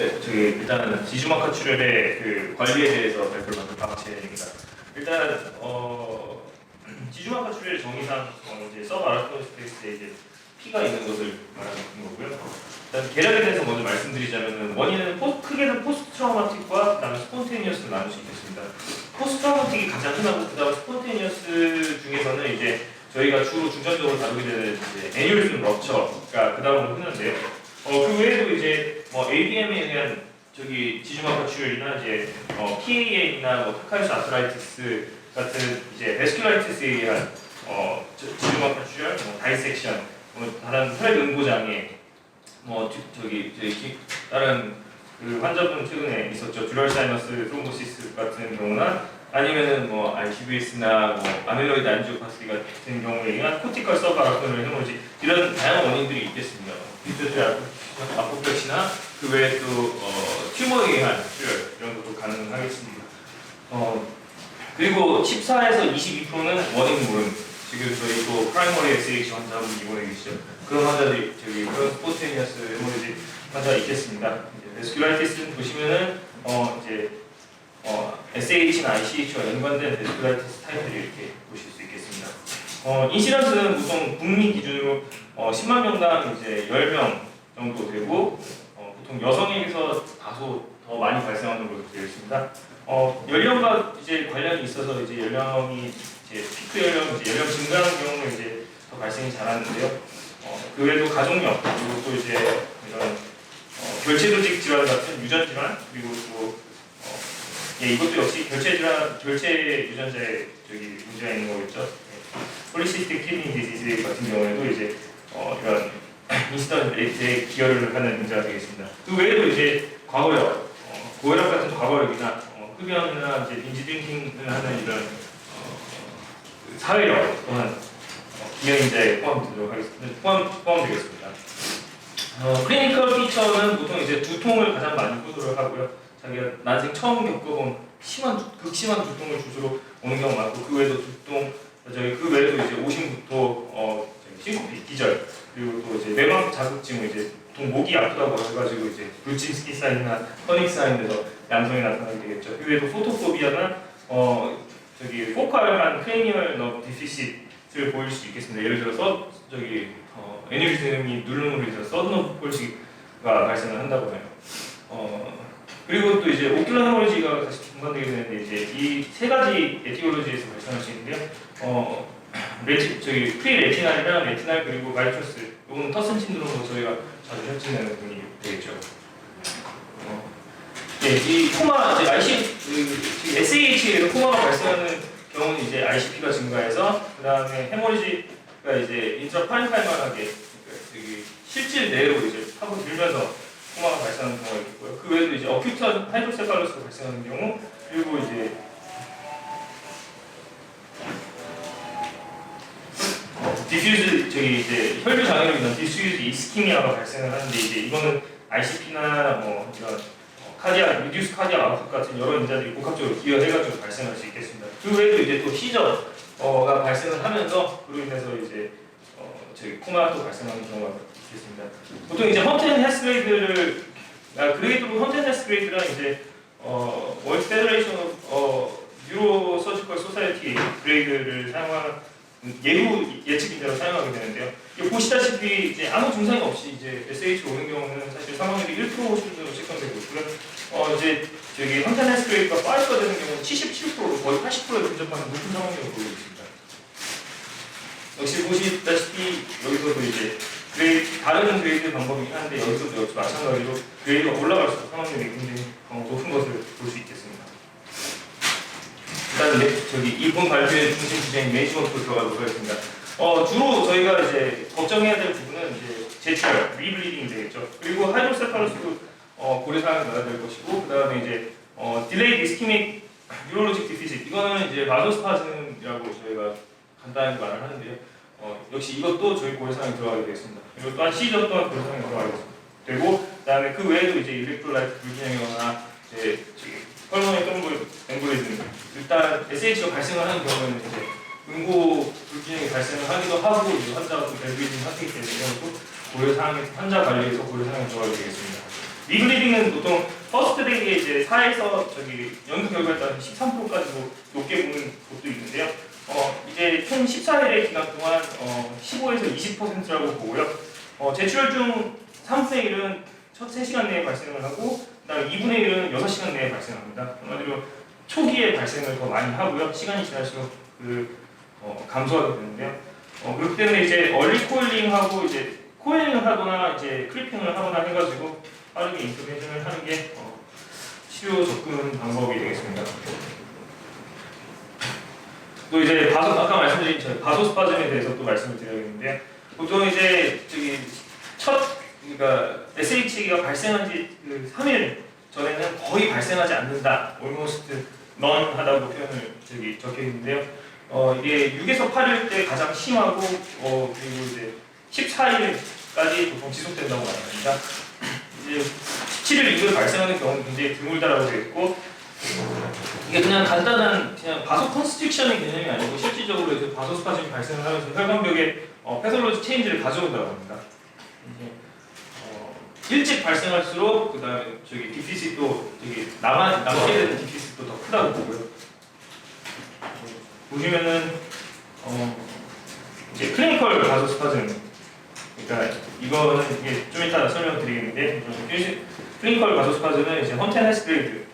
네, 저기 일단 지주마카 출혈의 그 관리에 대해서 발표를 받은 박채입니다. 일단 어 지주마카 출혈의 정의상 어, 이제 서브 아라토 스페이스에 이제 피가 있는 것을 말하는 거고요. 일단 계략에 대해서 먼저 말씀드리자면은 원인은 포, 크게는 포스트 트라우마틱과 그다음에 스폰테니어스를 나눌 수 있겠습니다. 포스트 트라우마틱이 가장 흔하고 그다음에 스폰테니어스 중에서는 이제 저희가 주로 중점적으로 다루게 되는 이제 애뉴리즘 럽처가 그다음으로 흔한데요. 어, 그 외에도 이제 뭐 ABM에 의한 저기 지주막과 출혈이나 이제 어, PAA나 뭐 타카이스 아트라이티스 같은 이제 베스큘라이티스에 의한 어, 저- 지주막과 출혈, 뭐 다이섹션, 뭐 다른 혈액 응고 장애, 뭐 저- 저기 저기 기- 다른 그 환자분 최근에 있었죠 듀럴 사이너스 트롬보시스 같은 경우나 아니면은 뭐 RCBS나 뭐 아밀로이드 안지오파시 같은 경우에 의한 코티컬 서바라토널 헤모지 이런 다양한 원인들이 있겠습니다. 비트트 아포플렉시나 그 외에 또 어, 튜머에 의한 출혈 이런 것도 가능하겠습니다. 어, 그리고 14에서 22%는 원인 모름. 지금 저희 또 프라이머리 SH 환자분 입원해 계시죠. 그런 환자들이 저기 그런 스포테니어스 헤모리지 환자가 있겠습니다. 베스큘라이티스는 보시면은 어 이제 어, SH나 ICH와 연관된 베스큘라이티스 타입들을 이렇게 보실 수 있겠습니다. 어, 인시런스는 보통 국민 기준으로 어, 10만 명당 이제 10명 정도 되고 어, 보통 여성에게서 다소 더 많이 발생하는 것으로 되어 있습니다. 어, 연령과 이제 관련이 있어서 이제 연령이 이제 피크 연령, 이제 연령 증가하는 경우는 이제 더 발생이 잘하는데요. 어, 그 외에도 가족력 그리고 또 이제 이런 어, 결체조직 질환 같은 유전 질환 그리고 또 어, 예, 이것도 역시 결체 질환, 결체 유전자에 저기 문제가 있는 거겠죠. 폴리시스틱 키드니 디지즈 같은 경우에도 이제 어, 이런 인시던 레이트에 기여를 하는 문제가 되겠습니다. 그 외에도 이제 과거력, 어, 고혈압 같은 과거력이나 어, 흡연이나 이제 빈지 딩킹을 하는 이런 어, 그 사회력 또한 어, 기여인자에 포함되도록 하겠습니다. 포함, 포함되겠습니다. 어, 클리니컬 피처는 보통 이제 두통을 가장 많이 호소를 하고요. 자기가 난생 처음 겪어본 심한 두- 극심한 두통을 주소로 오는 경우 많고 그 외에도 두통 저희 그 외에도 이제 오심부터 어 저기 싱코피 기절 그리고 또 이제 뇌막 자극증 이제 보통 목이 아프다고 해가지고 이제 불친스키 사인이나 터닉 사인에서 양성이 나타나게 되겠죠. 그 외에도 포토포비아나 어 저기 포칼한 크레니얼 너 디피시트를 보일 수 있겠습니다. 예를 들어서 저기 어 애니비즘이 누르는 일에서 서든어 폴시가 발생을 한다고 해요. 어 그리고 또 이제 오큘러 헤모로지가 다시 중간되게 되는데 이제 이 세 가지 에티올로지에서 발생할 수 있는데요. 어 레티 저기 프리 레티날이랑 레티날 그리고 마이토스 이거는 터슨 신드롬으로 저희가 자주 혈증내는 부분이 되겠죠. 어, 네, 이 코마 이제 IC 그 SAH에 코마가 발생하는 경우는 이제 ICP가 증가해서 그 다음에 헤모리지가 이제 인트라파인파이널하게 그러니까 실질 내로 이제 파고 들면서 코마가 발생하는 경우가 있고요. 그 외에도 이제 어큐트한 하이드로세팔러스가 발생하는 경우 그리고 이제 디퓨즈 저기 이제 혈류 장애로 인한 디퓨즈 이스키미아가 발생을 하는데 이제 이거는 ICP나 뭐 이런 어, 카디아 리듀스 카디아 아웃 같은 여러 인자들이 복합적으로 기여해가지고 발생할 수 있겠습니다. 그 외에도 이제 또 시저가 발생을 하면서 그로 인해서 이제 어, 저기 코마도 발생하는 경우가 있겠습니다. 보통 이제 헌텐 헤스그레이드를 아, 그레이드로 헌텐 헤스그레이드랑 이제 어, 월드 페더레이션 어, 뉴로 서지컬 소사이티 그레이드를 사용하는 예후 예측 인자로 사용하게 되는데요. 보시다시피 이제 아무 증상이 없이 이제 SH 오는 경우는 사실 사망률이 1% 수준으로 측정되고 있고요. 어 이제 저기 헌텐 헤스그레이드가 5가 되는 경우는 77%로 거의 80%에 근접하는 높은 사망률을 보이고 있습니다. 역시 보시다시피 여기서도 이제 그레이드, 다른 그레이드 방법이긴 한데 여기서도 역시 마찬가지로 그레이드가 올라갈수록 사망률이 굉장히 어, 높은 것을 볼 수 있겠습니다. 일단 네, 저기 이번 발표의 중심 주제인 매니지먼트로 들어가도록 하겠습니다. 어, 주로 저희가 이제 걱정해야 될 부분은 이제 제철, 리블리딩이 되겠죠. 그리고 하이드로세팔러스도 어, 고려사항에 넣어야 될 것이고 그 다음에 이제 어, 딜레이 디스키믹 뉴럴로직 디피sit 이거는 이제 마조스파즘이라고 저희가 간단하게 말을 하는데요. 어, 역시 이것도 저희 고려사항에 들어가게 되겠습니다. 그리고 또한 시저 또한 고려사항에 들어가게 되고 그 다음에 그 외에도 이제 일렉트로라이트 불균형이거나 이제 헐모니 톰볼 엠볼리즘 일단 SH가 발생을 하는 경우에는 이제 응고 불균형이 발생을 하기도 하고 이제 환자가 또 벨브리즘 상태이기 때문에 이것도 고려 사항에 환자 관리에서 고려 사항에 들어가게 되겠습니다. 리블리딩은 보통 퍼스트 데이에 이제 4에서 저기 연구 결과에 따라 13%까지도 높게 보는 곳도 있는데요. 어, 이제 총 14일의 기간 동안 어, 15에서 20%라고 보고요. 어, 제출혈 중 3분의 1은 첫 3시간 내에 발생을 하고 그다음 2분의 1은 6시간 내에 발생합니다. 한마디로 초기에 발생을 더 많이 하고요. 시간이 지날수록 그 어, 감소하게 되는데요. 어, 그렇기 때문에 이제 얼리 코일링하고 이제 코일링을 하거나 이제 클리핑을 하거나 해가지고 빠르게 인터벤션을 하는 게 어, 치료 접근 방법이 되겠습니다. 또 이제 바소 아까 말씀드린 저희 바소스파즘에 대해서 또 말씀을 드려야겠는데 보통 이제 저기 첫 그러니까 SH가 발생한 지 그 3일 전에는 거의 발생하지 않는다, almost none 하다고 표현을 저기 적혀 있는데요. 어 이게 6에서 8일 때 가장 심하고 어 그리고 이제 14일까지 보통 지속된다고 말합니다. 이제 17일 이후에 발생하는 경우는 굉장히 드물다라고 되어 있고 이게 그냥 간단한 그냥 바소 컨스트릭션의 개념이 아니고 실질적으로 이제 바소 스파즘이 발생을 하면서 혈관벽에 어, 패솔로지 체인지를 가져온다고 합니다. 일찍 발생할수록 그 다음에 저기 디피시도 저기 남아 남게 되는 디피시도 더 크다고 보고요. 어, 보시면은 어, 이제 클리니컬 바소 스파즘 그러니까 이거는 이게 좀 이따 설명드리겠는데 클리니컬 바소 스파즘은 이제 헌테네스 그레이드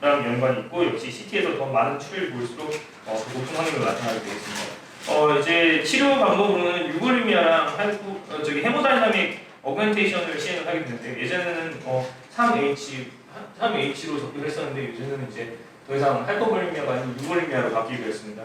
랑 연관이 있고 역시 CT에서 더 많은 추리를 볼수록 어, 그 높은 확률로 나타나게 되겠습니다. 어, 이제 치료 방법으로는 유골리미아랑 하이프, 어, 저기 헤모다이나믹 어그멘테이션을 시행을 하게 되는데 예전에는 어, 3H 3H로 접근을 했었는데 요즘에는 이제 더 이상 하이퍼볼리미아가 아니고 유골리미아로 바뀌게 되었습니다.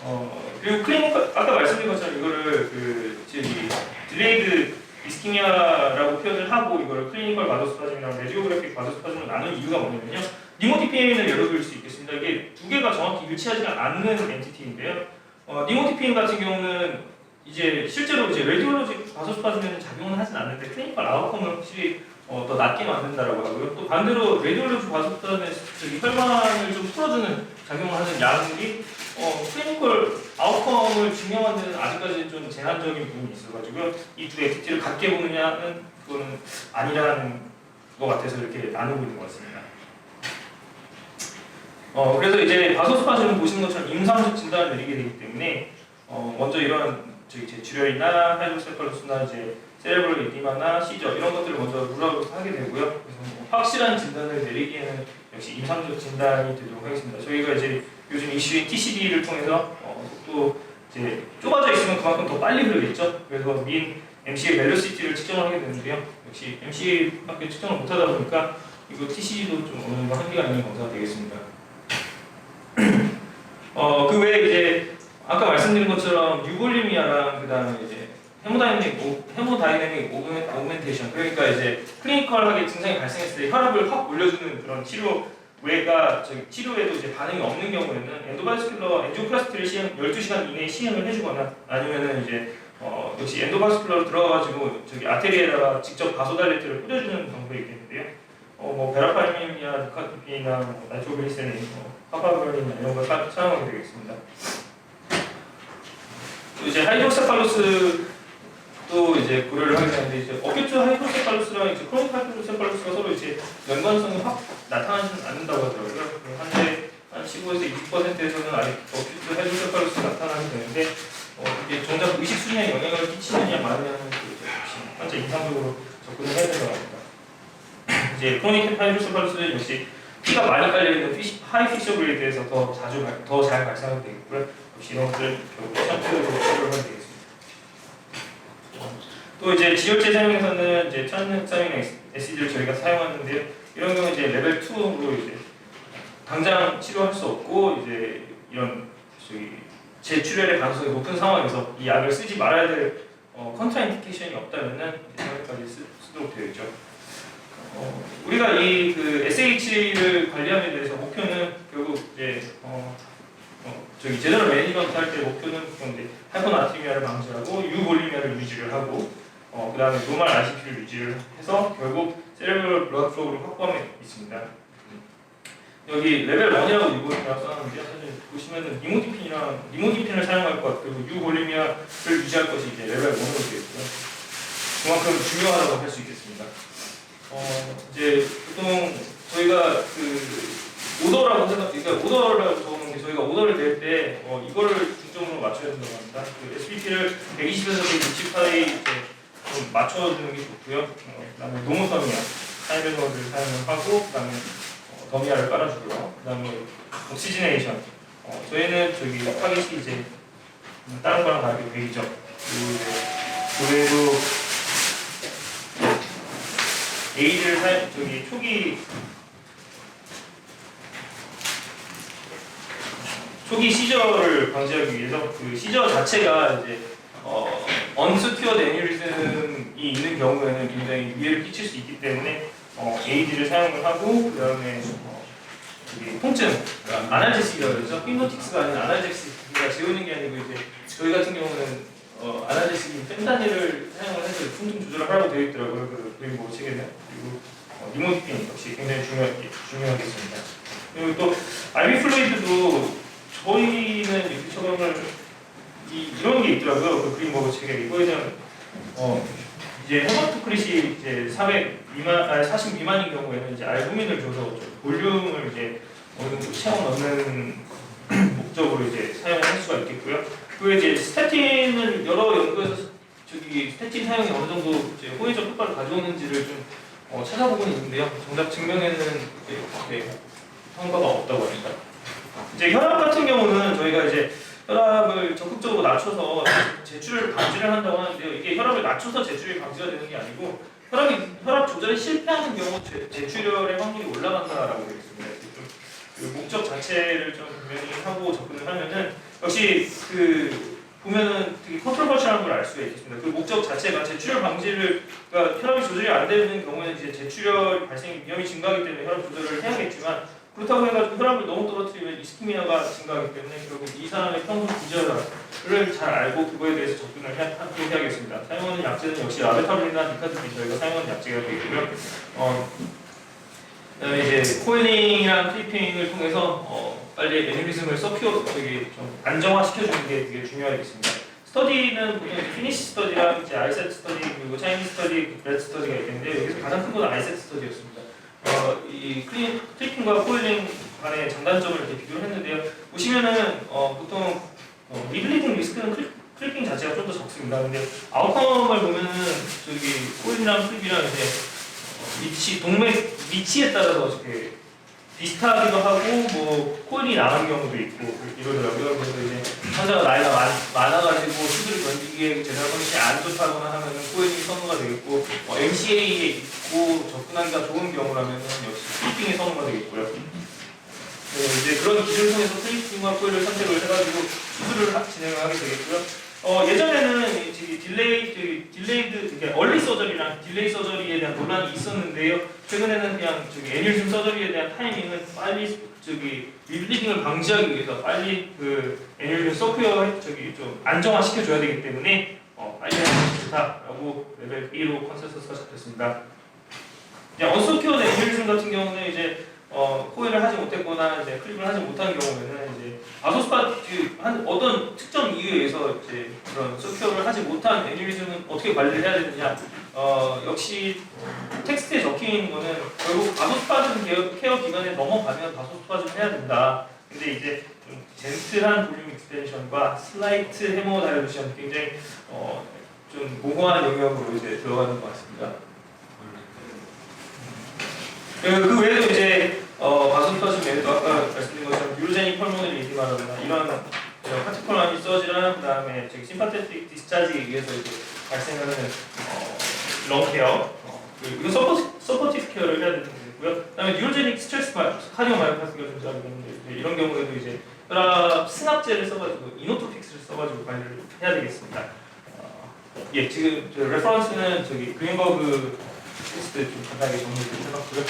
어, 그리고 클리닉 아까 말씀드린 것처럼 이거를 그 저기 딜레이드 이스키미아라고 표현을 하고 이거를 클리니컬 바도스파즘이랑 레디오그래픽 바도스파즘으로 나눈 이유가 뭐냐면요. 니모티피인을 예로 들수 있겠습니다. 이게 두 개가 정확히 일치하지가 않는 엔티티인데요. 어, 니모티피인 같은 경우는 이제 실제로 이제 레디올로지 바소스파즘에는 작용은 하진 않는데 클리니컬 아웃컴을 확실히 어, 더 낮게 만든다라고 하고요. 또 반대로 바소스파즘에 저기 혈관을 좀 풀어주는 작용을 하는 약물이 어, 클리니컬 아웃컴을 증명하는 데는 아직까지는 좀 제한적인 부분이 있어가지고요. 이두 엔티티를 같게 보느냐는 그거는 아니라는 것 같아서 이렇게 나누고 있는 것 같습니다. 어, 그래서 이제 바소스파즘을 보시는 것처럼 임상적 진단을 내리게 되기 때문에 어, 먼저 이런 저기 제출혈이나 하이드로세팔루스나 이제 세레브럴 에디마나 시저 이런 것들을 먼저 물어보고 하게 되고요. 그래서 뭐 확실한 진단을 내리기에는 역시 임상적 진단이 되도록 하겠습니다. 저희가 이제 요즘 이슈인 TCD를 통해서 어, 또 이제 좁아져 있으면 그만큼 더 빨리 흐르겠죠. 그래서 민 MC의 멜로시티를 측정을 하게 되는데요. 역시 MC밖에 측정을 못하다 보니까 이거 TCD도 좀 어느 정도 한계가 있는 검사가 되겠습니다. 어, 그 외에 이제 아까 말씀드린 것처럼 유골리미아랑 그 다음에 이제 헤모다이내믹 오, 헤모다이내믹 오그멘, 오그멘테이션 그러니까 이제 클리니컬하게 증상이 발생했을 때 혈압을 확 올려주는 그런 치료 외가 저기 치료에도 이제 반응이 없는 경우에는 엔도바스큘러 엔지오플라스티를 시행 12시간 이내에 시행을 해주거나 아니면은 이제 어, 역시 엔도바스큘러로 들어가가지고 저기 아테리에다가 직접 바소달레트를 뿌려주는 방법이 있겠는데요. 어, 뭐 베라파이민이나 루카티피나 뭐 나이트로글리세린, 뭐 파파브롤이나 이런 걸 사- 사용하게 되겠습니다. 또 이제 하이드로세팔루스 또 이제 고려를 하게 되는데 이제 어큐트 하이드로세팔루스랑 이제 크로닉 하이드로세팔루스가 서로 이제 연관성이 확 나타나지는 않는다고 하더라고요. 한데 한 15에서 20%에서는 아직 어큐트 하이드로세팔루스 나타나게 되는데 어, 이게 정작 의식 수준에 영향을 끼치느냐 마느냐는 환자 임상적으로 접근을 해야 것 같습니다. 이제 크로닉 하이드로세팔루스는 역시 피가 많이 깔려 있는 피시, 하이 피셔블에 더 자주 더 잘 발생하게 되겠고요. 역시 이런 것들 결국 샴푸로 치료를 하게 되겠습니다. 또 이제 지혈제 사용에서는 이제 천사민 에시드를 저희가 사용하는데요. 이런 경우 이제 레벨 2로 이제 당장 치료할 수 없고 이제 이런 저기 재출혈의 가능성이 높은 상황에서 이 약을 쓰지 말아야 될 어, 컨트라인디케이션이 없다면은 이렇게까지 쓰도록 되어 있죠. 어, 우리가 이 그 SH를 관리하는 데 대해서 목표는 결국 이제 어, 어, 저기 제너럴 매니지먼트 할 때 목표는 그건 이제 하이퍼나트리미아를 방지하고 유볼리미아를 유지를 하고 어, 그 다음에 노멀 RCP를 유지를 해서 결국 세레브럴 블러드 플로우를 확보하면 있습니다. 여기 레벨 1이라고 유볼리미아 써놨는데요. 사실 보시면은 니모디핀이랑 니모디핀을 사용할 것 그리고 유볼리미아를 유지할 것이 이제 레벨 1으로 되어 있고요. 그만큼 중요하다고 할 수 있겠습니다. 어, 이제 보통 저희가 그 오더라고 생각, 그러니까 오더라고 적는 게 저희가 오더를 낼 때 어, 이거를 된다고 합니다. 그 SPP를 120에서 160파이 이제 좀 맞춰주는 게 좋고요. 어, 그다음에 노무섬이야 타이밍어를 사용을 하고 그다음에 어, 더미아를 깔아주고요. 그다음에 옥시지네이션. 어, 저희는 저기 타겟이 이제 음, 다른 거랑 다르게 베이죠. 그 외에도 에이드를 사용 저기 초기 초기 시저를 방지하기 위해서 그 시저 자체가 이제 어, 언스큐어드 애니리즘이 있는 경우에는 굉장히 위해를 끼칠 수 있기 때문에 어, 에이드를 사용을 하고 그 다음에 어, 통증 그러니까 아날제식이라고 그러죠 히노틱스가 아닌 아날제식가 재우는 게 아니고 이제 저희 같은 경우는 어, 아날제식인 펜타닐을 사용을 해서 통증 조절을 하라고 되어 있더라고요. 그 그리고 책에는 그리고 어, 니모티핀 역시 굉장히 중요 중요하겠습니다. 그리고 또 알비 플루이드도 저희는 이렇게 처방을 이, 이런 게 있더라고요. 그 그린버그 책에 이거에 대한 어 이제 헤마토크릿이 이제 400 미만 아니 40 미만인 경우에는 이제 알부민을 줘서 좀 볼륨을 이제 어느 정도 채워 넣는 목적으로 이제 사용할 수가 있겠고요. 그리고 이제 스태틴을 여러 연구에서 저기 스태틴 사용이 어느 정도 이제 호의적 효과를 가져오는지를 좀 어, 찾아보고는 있는데요. 정작 증명에는 이제 그렇게 성과가 없다고 합니다. 이제 혈압 같은 경우는 저희가 이제 혈압을 적극적으로 낮춰서 제출을 방지를 한다고 하는데요. 이게 혈압을 낮춰서 제출이 방지가 되는 게 아니고 혈압이 혈압 조절이 실패하는 경우 제, 제출혈의 확률이 올라간다라고 되어 있습니다. 좀, 그 목적 자체를 좀 분명히 하고 접근을 하면은 역시 그 보면은 되게 컨트롤버시라는 걸 알 수가 있습니다. 그 목적 자체가 제출혈 방지를 그러니까 혈압이 조절이 안 되는 경우에는 이제 제출혈 발생 위험이 증가하기 때문에 혈압 조절을 해야겠지만 그렇다고 해가지고 혈압을 너무 떨어뜨리면 이스키미아가 증가하기 때문에 결국 이 사람의 평소 기저를 잘 알고 그거에 대해서 접근을 해, 하도록 해야겠습니다. 사용하는 약제는 역시 라베타블이나 니카드비 저희가 사용하는 약제가 되겠고요. 어, 그다음에 이제 코일링이랑 클리핑을 통해서 어, 빨리 애니리즘을 서큐어 되게 좀 안정화시켜주는 게 되게 중요하겠습니다. 스터디는 보통 피니시 스터디랑 이제 아이셋 스터디 그리고 차이니 스터디, 레드 스터디가 있는데 여기서 가장 큰 건 아이셋 스터디였습니다. 어, 이 클리, 클리핑과 코일링 간의 장단점을 이렇게 비교를 했는데요. 보시면은 어, 보통 어, 리블리딩 리스크는 클, 클리핑 자체가 좀 더 적습니다. 근데 아웃컴을 보면은 저기 코일이랑 클립이랑 이제 어, 위치 동맥 위치에 따라서 이렇게 비슷하기도 하고 뭐 코일이 나간 경우도 있고 이러더라고요. 그래서 이제 환자가 나이가 많, 많아가지고 수술을 던지기에 제대로 컨디션이 안 좋다거나 하면은 코일이 선호가 되겠고 어, MCA에 있고 접근하기가 좋은 경우라면은 역시 클리핑이 선호가 되겠고요. 네, 이제 그런 기준을 통해서 클리핑과 코일을 선택을 해가지고 수술을 하- 진행을 하게 되겠고요. 어, 예전에는 딜레이, 딜레이드, 그러니까 얼리 서저리랑 딜레이 서저리에 대한 논란이 있었는데요. 최근에는 그냥 저기 애니즘 서저리에 대한 타이밍은 빨리 저기 리블리딩을 방지하기 위해서 빨리 그 애니즘 서큐어 저기 좀 안정화 시켜줘야 되기 때문에 어, 빨리 하는 게 좋다라고 레벨 B로 컨센서스가 잡혔습니다. 이제 언서큐어드 애니즘 같은 경우는 이제 어, 코일을 하지 못했거나 이제 클립을 하지 못한 경우에는 이제 아소스파 그한 어떤 특정 이유에 의해서 이제 그런 서큐어를 하지 못한 애니리즘은 어떻게 관리를 해야 되느냐? 어, 역시 텍스트에 적힌 거는 결국 아소스파즘 케어, 기간에 넘어가면 다소스파즘 해야 된다. 근데 이제 좀 젠틀한 볼륨 익스텐션과 슬라이트 헤모 다이루션 굉장히 어, 좀 모호한 영역으로 이제 들어가는 것 같습니다. 그, 그 외에도 이제 어, 바소스파즘 외에도 아까 말씀드린 것처럼 유로제닉 펄모널 이디마라거나 이런 파티컬라미 서지랑 그 다음에 저기 심파테틱 디스차지에 의해서 이제 발생하는 어, 런케어 어, 그리고 서포, 서포티브 케어를 해야 되는 거고요. 그 다음에 뉴로제닉 스트레스 마, 카디오 마이오파스가 존재하게 되는데 이제 이런 경우에도 이제 혈압 승합제를 써가지고 이노토픽스를 써가지고 관리를 해야 되겠습니다. 어, 예, 지금 저 레퍼런스는 저기 그린버그 테스트 좀 간단하게 정리를 해봤고요.